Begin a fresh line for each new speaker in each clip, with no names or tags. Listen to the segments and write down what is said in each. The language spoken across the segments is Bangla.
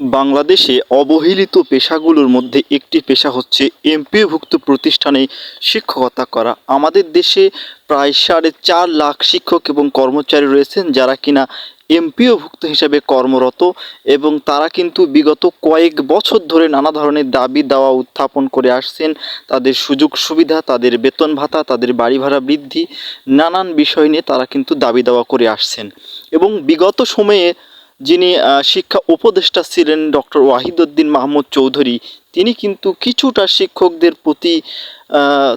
বাংলাদেশে অবহেলিত পেশাগুলোর মধ্যে একটি পেশা হচ্ছে এমপিওভুক্ত প্রতিষ্ঠানে শিক্ষকতা করা। আমাদের দেশে প্রায় সাড়ে চার লাখ শিক্ষক এবং কর্মচারী রয়েছেন যারা কিনা এমপিওভুক্ত হিসাবে কর্মরত এবং তারা কিন্তু বিগত কয়েক বছর ধরে নানা ধরনের দাবি দাওয়া উত্থাপন করে আসছেন। তাদের সুযোগ সুবিধা, তাদের বেতন ভাতা, তাদের বাড়ি ভাড়া বৃদ্ধি, নানান বিষয় নিয়ে তারা কিন্তু দাবি দাওয়া করে আসছেন। এবং বিগত সময়ে যিনি শিক্ষা উপদেষ্টা ছিলেন ডক্টর ওয়াহিদুদ্দিন মাহমুদ চৌধুরী তিনি কিন্তু কিছুটা শিক্ষকদের প্রতি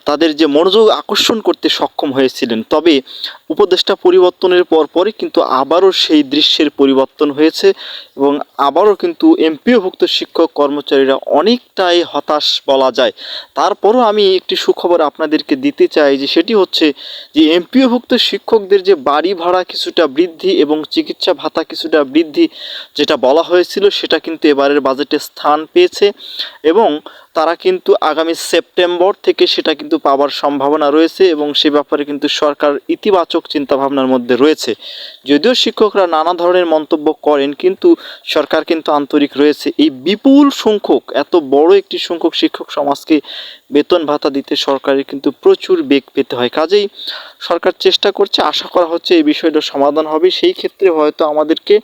তাদের যে মনোযোগ আকর্ষণ করতে সক্ষম হয়েছিলেন। তবে উপদেষ্টা পরিবর্তনের পর পরই কিন্তু আবারও সেই দৃশ্যের পরিবর্তন হয়েছে এবং আবারও কিন্তু এমপিওভুক্ত শিক্ষক কর্মচারীরা অনেকটাই হতাশ বলা যায়। তারপরও আমি একটি সুখবর আপনাদেরকে দিতে চাই যে সেটি হচ্ছে যে এমপিওভুক্ত শিক্ষকদের যে বাড়ি ভাড়া কিছুটা বৃদ্ধি এবং চিকিৎসা ভাতা কিছুটা বৃদ্ধি যেটা বলা হয়েছিল সেটা কিন্তু এবারের বাজেটে স্থান পেয়েছে এবং তারা কিন্তু আগামী সেপ্টেম্বর থেকে সেটা কিন্তু পাওয়ার সম্ভাবনা রয়েছে এবং সে ব্যাপারে কিন্তু সরকার ইতিবাচক চিন্তাভাবনার মধ্যে রয়েছে। যদিও শিক্ষকরা নানা ধরনের মন্তব্য করেন, কিন্তু সরকার কিন্তু আন্তরিক রয়েছে। এই বিপুল সংখ্যক, এত বড় একটি সংখ্যক শিক্ষক সমাজকে বেতন ভাতা দিতে সরকারের কিন্তু প্রচুর বেগ পেতে হয়। কাজেই সরকার চেষ্টা করছে, আশা করা হচ্ছে এই বিষয়টা সমাধান হবে। সেই ক্ষেত্রে হয়তো আমাদেরকে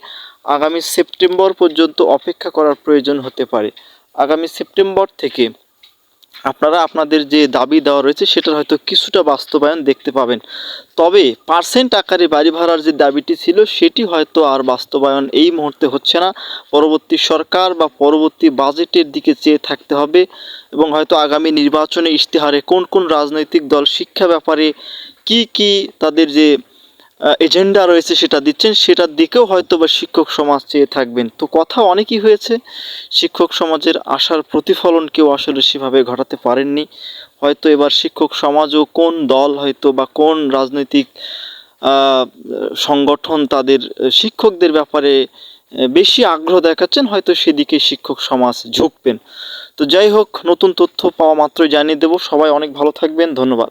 আগামী সেপ্টেম্বর পর্যন্ত অপেক্ষা করার প্রয়োজন হতে পারে। আগামী সেপ্টেম্বর থেকে আপনারা আপনাদের যে দাবি দেওয়া রয়েছে, সেটার হয়তো কিছুটা বাস্তবায়ন দেখতে পাবেন। তবে পার্সেন্ট আকারে বাড়ি ভাড়ার যে দাবিটি ছিল, সেটি হয়তো আর বাস্তবায়ন এই মুহূর্তে হচ্ছে না। পরবর্তী সরকার বা পরবর্তী বাজেটের দিকে চেয়ে থাকতে হবে এবং হয়তো আগামী নির্বাচনে ইশতেহারে কোন কোন রাজনৈতিক দল শিক্ষা ব্যাপারে কি কি তাদের যে এজেন্ডা রয়েছে সেটা দিচ্ছেন, সেটার দিকেও হয়তো বা শিক্ষক সমাজ চেয়ে থাকবেন। তো কথা অনেকই হয়েছে, শিক্ষক সমাজের আশার প্রতিফলন কেউ আসলে সেভাবে ঘটাতে পারেননি। হয়তো এবার শিক্ষক সমাজও কোন দল হয়তো বা কোন রাজনৈতিক সংগঠন তাদের শিক্ষকদের ব্যাপারে বেশি আগ্রহ দেখাচ্ছেন, হয়তো সেদিকে শিক্ষক সমাজ ঝুঁকবেন। তো যাই হোক, নতুন তথ্য পাওয়া মাত্রই জানিয়ে দেব। সবাই অনেক ভালো থাকবেন, ধন্যবাদ।